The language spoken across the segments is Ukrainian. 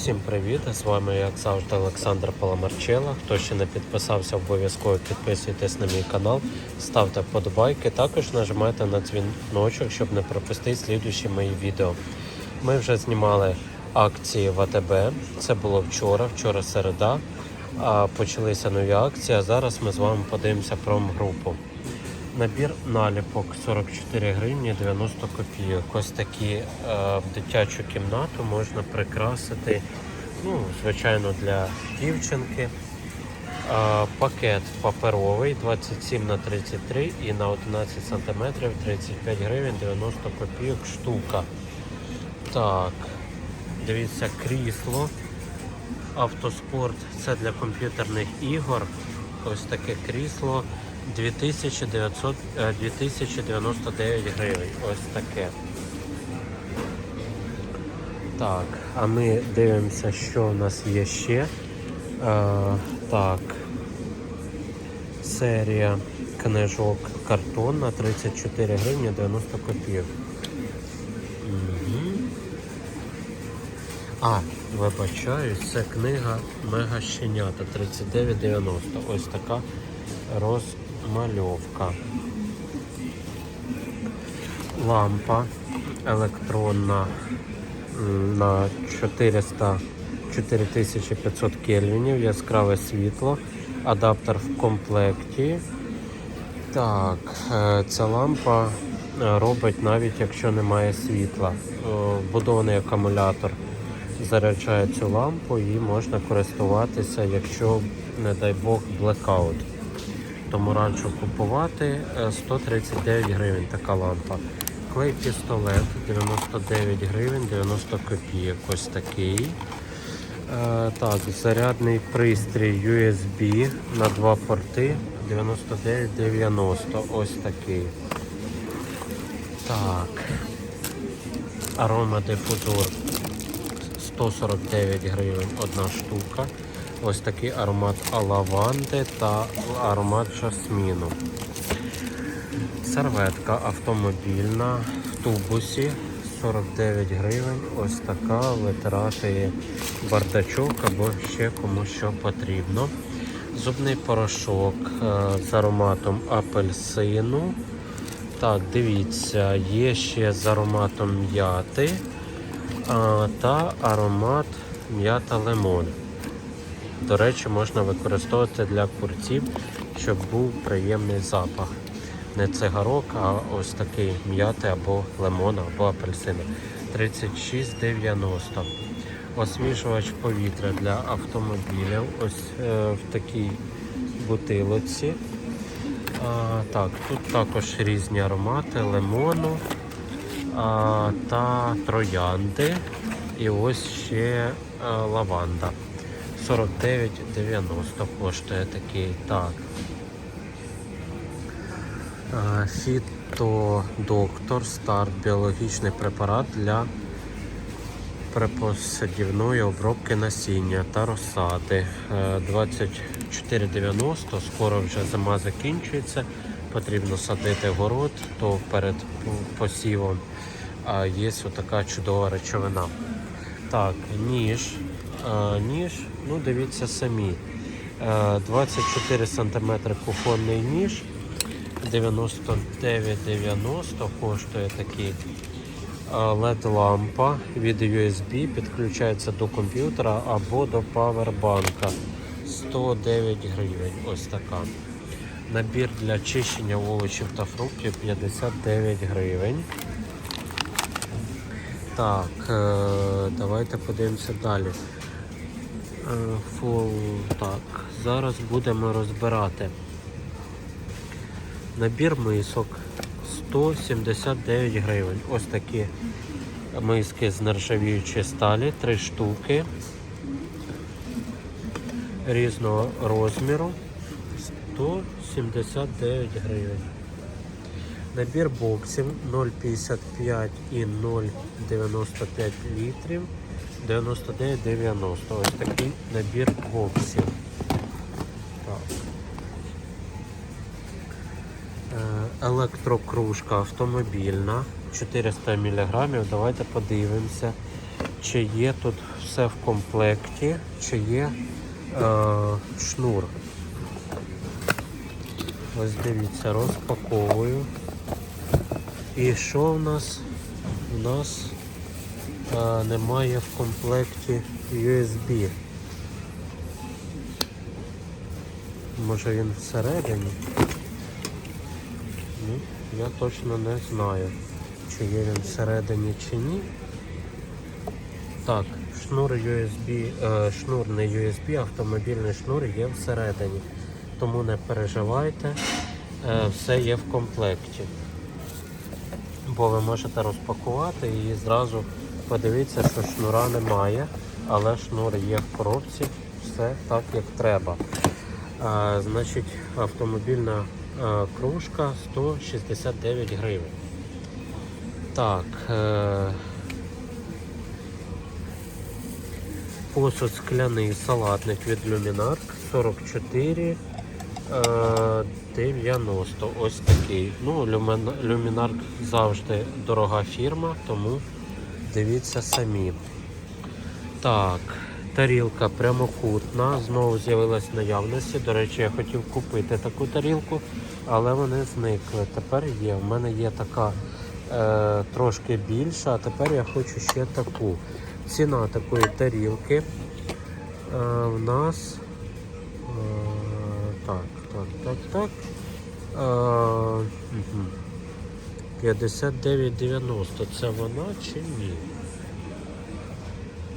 Всім привіт! З вами, як завжди, Олександр Паламарчела. Хто ще не підписався, обов'язково підписуйтесь на мій канал, ставте вподобайки, також нажимайте на дзвіночок, щоб не пропустити слідуючі мої відео. Ми вже знімали акції в АТБ. Це було вчора, вчора середа. А почалися нові акції. А зараз ми з вами подивимося промгрупу. Набір наліпок 44 гривні 90 копійок. Ось такі е, в дитячу кімнату можна прикрасити, ну, звичайно, для дівчинки. Е, пакет паперовий 27 на 33 і на 11 см 35 гривень 90 копійок штука. Так, дивіться, крісло. Автоспорт це для комп'ютерних ігор. Ось таке крісло 2900, е, 2099 гривень. Ось таке. Так, а ми дивимося, що у нас є ще. Е, так. Серія книжок картонна 34 гривні 90 копійок. Мгм. А, вибачаюсь, це книга Мега Щенята 3990. Ось така розмальовка. Лампа електронна на 400 4500 кельвінів, яскраве світло, адаптер в комплекті. Так, е, ця лампа е, робить навіть якщо немає світла. Е, Вбудований акумулятор заряджає цю лампу і можна користуватися, якщо, не дай Бог, блекаут. Тому раджу купувати е, 139 гривень така лампа. Клей пістолет 99 гривень 90 копійок. Ось такий. Е, так, зарядний пристрій USB на два порти 99,90. Ось такий. Так. Арома дифузор 149 гривень одна штука. Ось такий аромат лаванди та аромат жасміну. Серветка автомобільна в тубусі 49 гривень. Ось така витирати бардачок або ще кому що потрібно. Зубний порошок е, з ароматом апельсину. Так, дивіться, є ще з ароматом м'яти та аромат м'ята лимон. До речі, можна використовувати для курців, щоб був приємний запах. Не цигарок, а ось такий м'яти або лимона, або апельсина. 36,90. Освіжувач повітря для автомобілів. Ось е, в такій бутилоці. А, так, тут також різні аромати лимону а, та троянди. І ось ще а, лаванда. 49,90 коштує такий. Так. Фітодоктор Старт біологічний препарат для препосадівної обробки насіння та розсади. Е, 24,90, скоро вже зима закінчується. Потрібно садити город, то перед посівом є отака чудова речовина. Так, ніж. Ніж, ну дивіться самі. Е, 24 см кухонний ніж. 99,90 коштує такий. LED лампа від USB підключається до комп'ютера або до павербанка. 109 гривень. Ось така. Набір для чищення овочів та фруктів 59 гривень. Так, е, давайте подивимося далі. Е, Фол, так, зараз будемо розбирати. Набір мисок. 179 гривень. Ось такі миски з нержавіючої сталі, три штуки. Різного розміру. 179 гривень. Набір боксів. 0,55 і 0,95 літрів 99,90. Ось такий набір боксів. Е, Електрокружка автомобільна 400 мг. Давайте подивимося, чи є тут все в комплекті, чи є е, шнур. Ось дивіться, розпаковую. І що в нас? У нас е, немає в комплекті USB. Може він всередині? Ну, я точно не знаю, чи є він всередині чи ні. Так, шнур USB, е, шнур не USB, автомобільний шнур є всередині. Тому не переживайте, е, все є в комплекті. Бо ви можете розпакувати і зразу подивитися, що шнура немає, але шнур є в коробці, все так як треба. А, значить, автомобільна е, кружка 169 гривень. Так. Е, посуд скляний салатник від Luminark 44 е, 90. Ось такий. Ну, Luminark завжди дорога фірма, тому дивіться самі. Так, тарілка прямокутна, знову з'явилась наявності. До речі, я хотів купити таку тарілку, але вони зникли. Тепер є. У мене є така е, трошки більша, а тепер я хочу ще таку. Ціна такої тарілки е, в нас. Е, так, так, так, так. Е, мгм. 59,90. Це вона чи ні?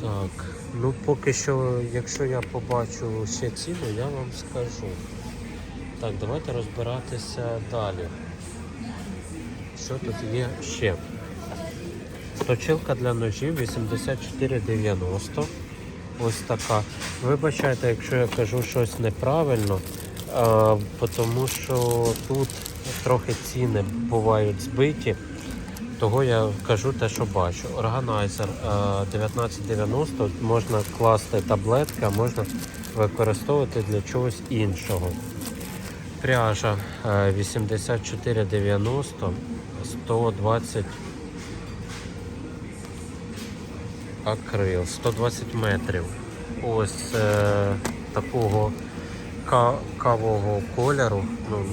Так, ну поки що, якщо я побачу ще ціну, я вам скажу. Так, давайте розбиратися далі. Що тут є ще? Точилка для ножів 84,90. Ось така. Вибачайте, якщо я кажу щось неправильно, а, тому що тут трохи ціни бувають збиті. Того я кажу те, що бачу. Органайзер е, 1990 можна класти таблетки, а можна використовувати для чогось іншого. Пряжа е, 8490 120 акрил, 120 метрів. Ось е, такого ка- кавового кольору. Ну,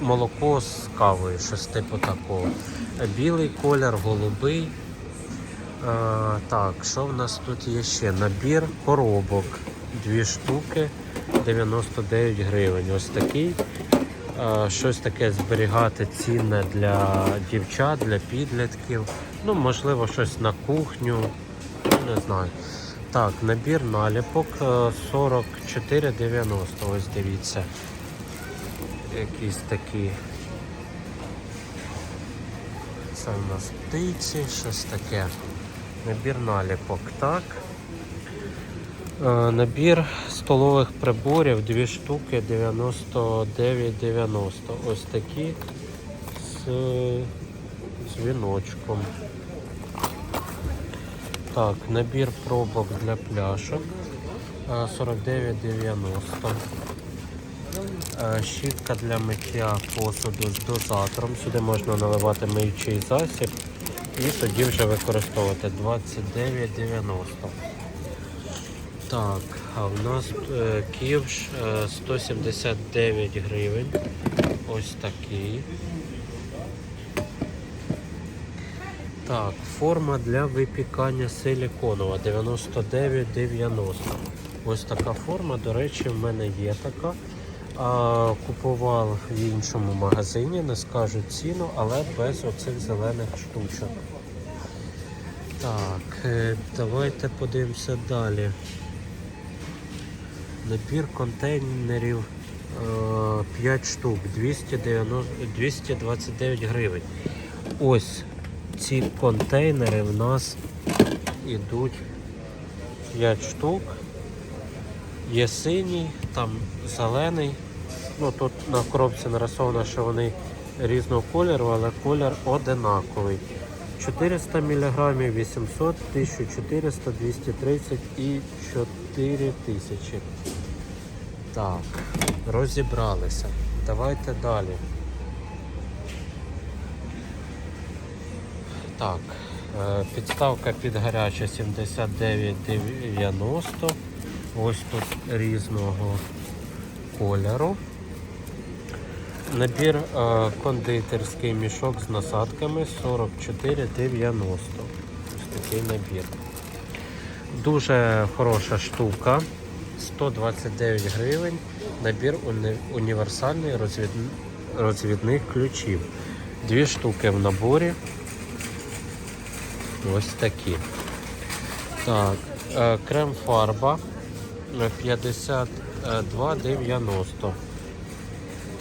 молоко з кавою, щось типу такого. Білий колір, голубий. А, так, що в нас тут є ще? Набір коробок. Дві штуки 99 гривень. Ось такий. А, щось таке зберігати цінне для дівчат, для підлітків. Ну, можливо, щось на кухню. Не знаю. Так, набір наліпок е, 44,90. Ось дивіться якісь такі. Це у нас птиці, щось таке. Набір наліпок, так. Е, Набір столових приборів, дві штуки 99,90. Ось такі з дзвіночком. Так, набір пробок для пляшок е, 49,90. Е, Щітка для миття посуду з дозатором. Сюди можна наливати миючий засіб і тоді вже використовувати 29,90. Так, а в нас е, ківш е, 179 гривень. Ось такий. Так, форма для випікання силіконова 99,90. Ось така форма, до речі, в мене є така. А, купував в іншому магазині, не скажу ціну, але без оцих зелених штучок. Так, е, давайте подивимося далі. Набір контейнерів е, 5 штук, 290, 229 гривень. Ось ці контейнери в нас ідуть 5 штук. Є синій, там зелений. Ну тут на коробці нарисовано, що вони різного кольору, але колір одинаковий. 400 мг, 800, 1400, 230 і 4000. Так, розібралися. Давайте далі. Так, Е, Підставка під гаряче 79,90. Ось тут різного кольору. Набір е, кондитерський мішок з насадками 44,90. Ось такий набір. Дуже хороша штука. 129 гривень. Набір уні- універсальний розвід... розвідних ключів. Дві штуки в наборі. Ось такі. Так, е, крем фарба е, 52,90.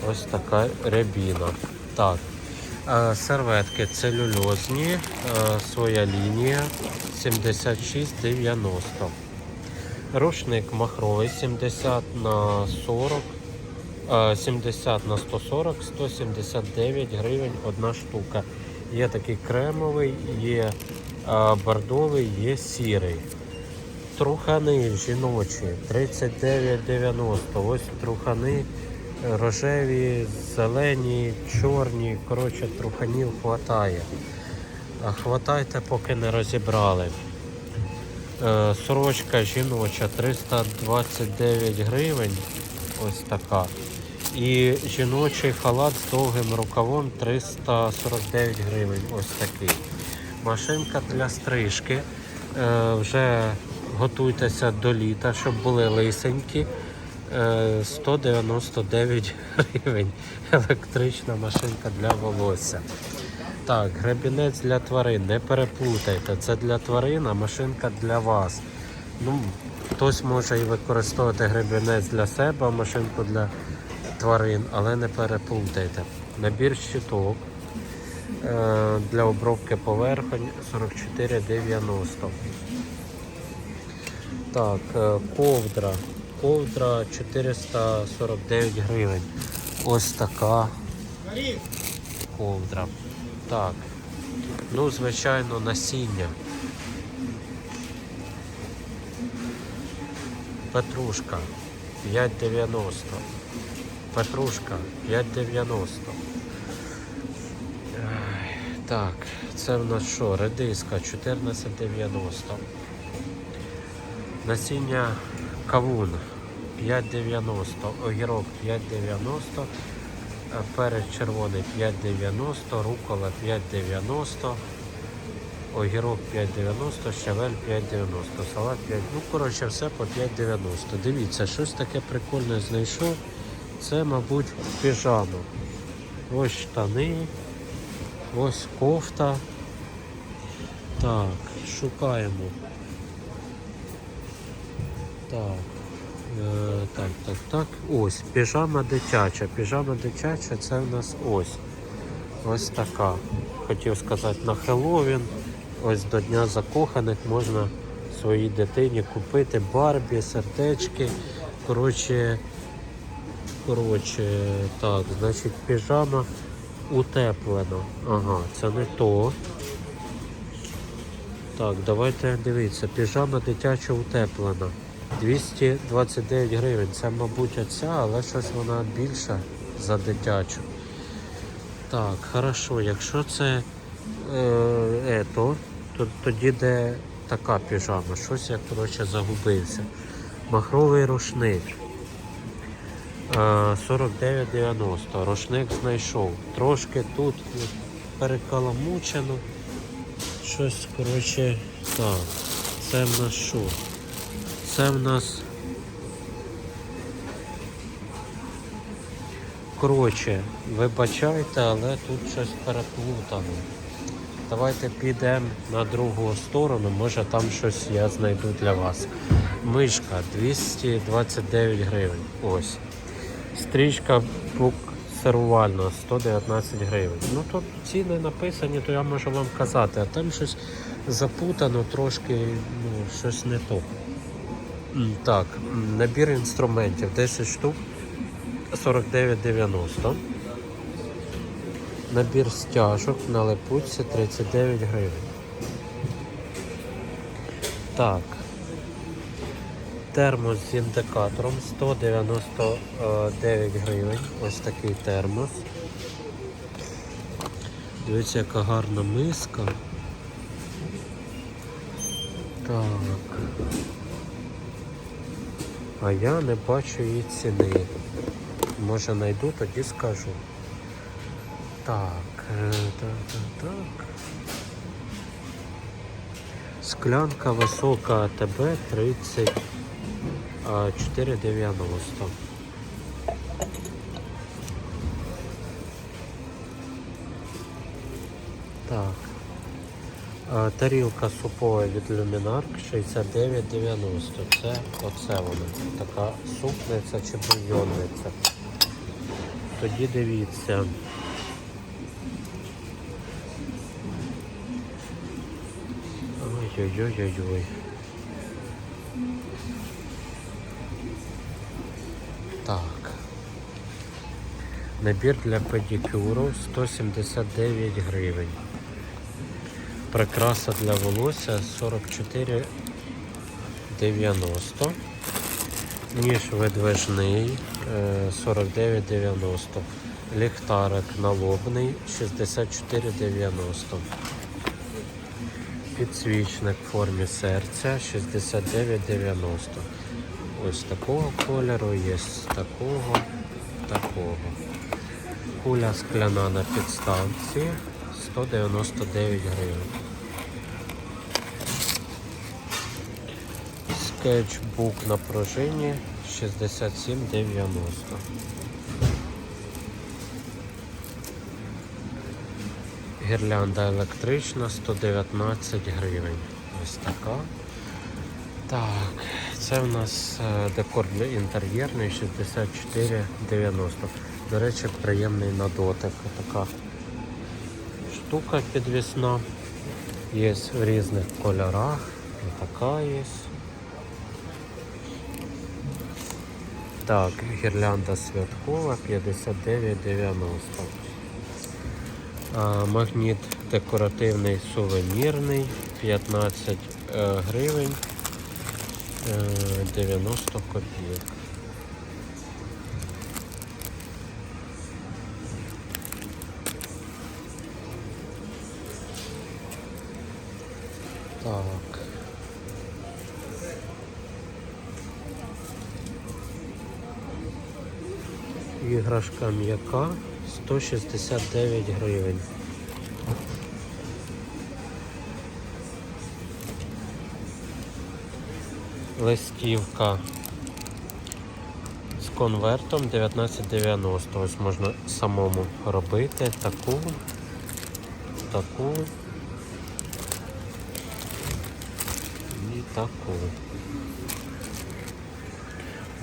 Ось така рябіна. Так. е, Серветки целюльозні, е, своя лінія 76,90. Рушник махровий 70 на 40, е, 70 на 140, 179 гривень одна штука. Є такий кремовий, є е, бордовий, є сірий. Трухани жіночі 39,90. Ось трухани рожеві, зелені, чорні. Коротше, труханів хватає. А хватайте, поки не розібрали. Е, Сорочка жіноча 329 гривень. Ось така. І жіночий халат з довгим рукавом 349 гривень. Ось такий. Машинка для стрижки. Е, Вже готуйтеся до літа, щоб були лисенькі. Е, 199 гривень. Електрична машинка для волосся. Так, гребінець для тварин, не переплутайте. Це для тварин, а машинка для вас. Ну, хтось може і використовувати гребінець для себе, машинку для тварин, але не переплутайте. Набір щиток е, для обробки поверхонь 44,90. Так, е, ковдра. Ковдра 449 гривень. Ось така ковдра. Так. Ну, звичайно, насіння. Петрушка 5,90. Петрушка 5,90. Так, це в нас що? Редиска 14,90. Насіння кавун 5,90. Огірок 5,90. Е, Перець червоний 5,90, рукола 5,90, огірок 5,90, щавель 5,90, салат 5. Ну, коротше, все по 5,90. Дивіться, щось таке прикольне знайшов. Це, мабуть, піжама. Ось штани, ось кофта. Так, шукаємо. Так. Е, так, так, так. Ось, піжама дитяча. Піжама дитяча це в нас ось. Ось така. Хотів сказати на Хеллоуін. Ось до Дня закоханих можна своїй дитині купити барбі, сердечки. Коротше, коротше, так, значить, піжама утеплена. Ага, це не то. Так, давайте дивіться, піжама дитяча утеплена. 229 гривень. Це, мабуть, оця, але щось вона більша за дитячу. Так, хорошо, якщо це е, ето, то тоді де така піжама. Щось я коротше загубився. Махровий рушник. Е, 49,90. Рушник знайшов. Трошки тут перекаламучено. Щось, коротше, так. Це в нас що? Це в нас. Коротше, вибачайте, але тут щось переплутано. Давайте підемо на другу сторону, може там щось я знайду для вас. Мишка 229 гривень. Ось. Стрічка буксирувальна 119 гривень. Ну тут ціни написані, то я можу вам казати, а там щось запутано, трошки ну, щось не то. Так, набір інструментів 10 штук 49,90. Набір стяжок на липучці 39 гривень. Так. Термос з індикатором 199 гривень. Ось такий термос. Дивіться, яка гарна миска. Так. А я не бачу її ціни. Може знайду, тоді скажу. Так, е, так, так, так. Склянка висока АТБ 34,90. Тарілка супова від Люмінарк 69,90. Це оце вона. Така супниця чи бульйонниця. Тоді дивіться. Ой-ой-ой-ой-ой. Так. Набір для педикюру 179 гривень. Прикраса для волосся 44,90. Ніж видвижний е, 49,90. Ліхтарик налобний 64,90. Підсвічник в формі серця 69,90. Ось такого кольору, є такого, такого. Куля скляна на підставці 199 гривень. Скетчбук на пружині 67,90. Гірлянда електрична 119 гривень. Ось така. Так, це в нас е, декор для інтер'єрний 64,90. До речі, приємний на дотик. Така штука підвісна. Є в різних кольорах. Така є. Так, гірлянда святкова 59,90. А, Магніт декоративний сувенірний 15 е, гривень е, 90 копійок. Так. Іграшка м'яка 169 гривень. Листівка з конвертом 19,90. Ось можна самому робити таку, таку і таку.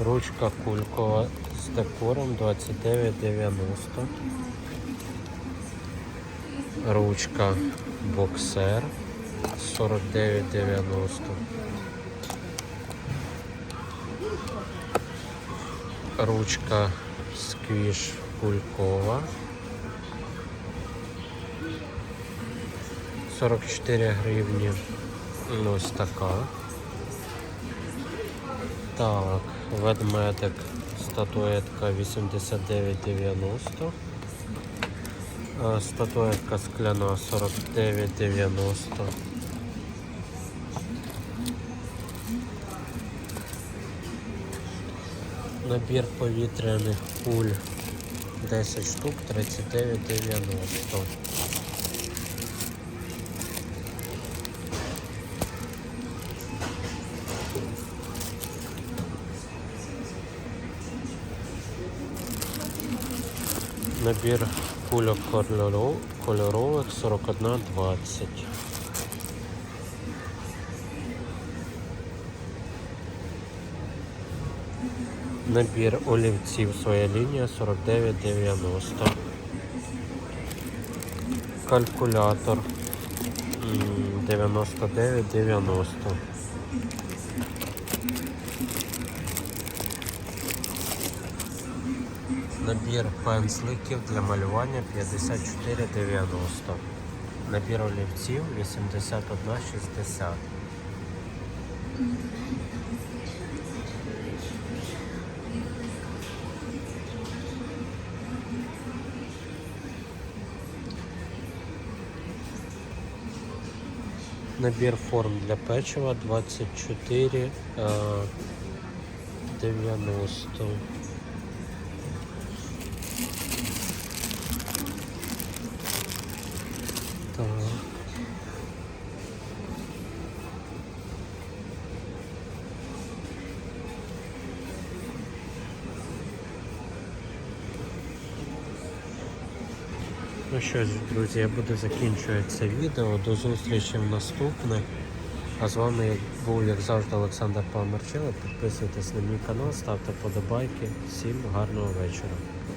Ручка кулькова з декором 29,90. Ручка боксер 49,90. Ручка сквіш кулькова 44 гривні. Ось така. Так, ведмедик статуетка 89,90. А, Статуетка скляна 49,90. Набір повітряних куль 10 штук 39,90. Набір кульок кольоров- кольорових 41,20. Набір олівців своя лінія 49,90. Калькулятор м, 99,90. Набір пензликів для малювання 54,90. Набір олівців 81,60. Набір форм для печива 24 що ж, друзі, я буду закінчувати це відео. До зустрічі в наступних. А з вами був, як завжди, Олександр Павмарчило. Підписуйтесь на мій канал, ставте подобайки. Всім гарного вечора.